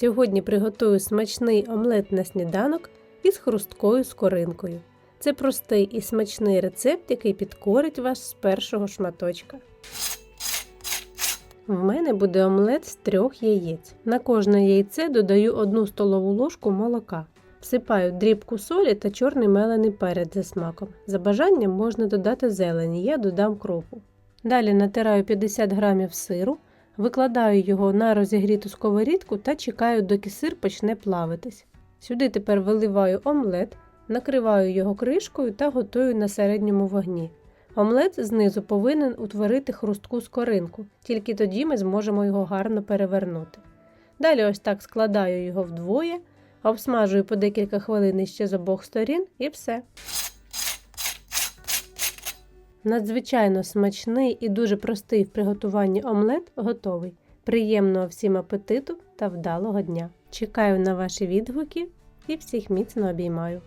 Сьогодні приготую смачний омлет на сніданок із хрусткою скоринкою. Це простий і смачний рецепт, який підкорить вас з першого шматочка. В мене буде омлет з трьох яєць. На кожне яйце додаю 1 столову ложку молока. Всипаю дрібку солі та чорний мелений перець за смаком. За бажанням можна додати зелені, я додам кропу. Далі натираю 50 грамів сиру, викладаю його на розігріту сковорідку та чекаю, доки сир почне плавитись. Сюди тепер виливаю омлет, накриваю його кришкою та готую на середньому вогні. Омлет знизу повинен утворити хрустку скоринку, тільки тоді ми зможемо його гарно перевернути. Далі ось так складаю його вдвоє, обсмажую по декілька хвилин ще з обох сторін і все. Надзвичайно смачний і дуже простий в приготуванні омлет готовий. Приємного всім апетиту та вдалого дня! Чекаю на ваші відгуки і всіх міцно обіймаю.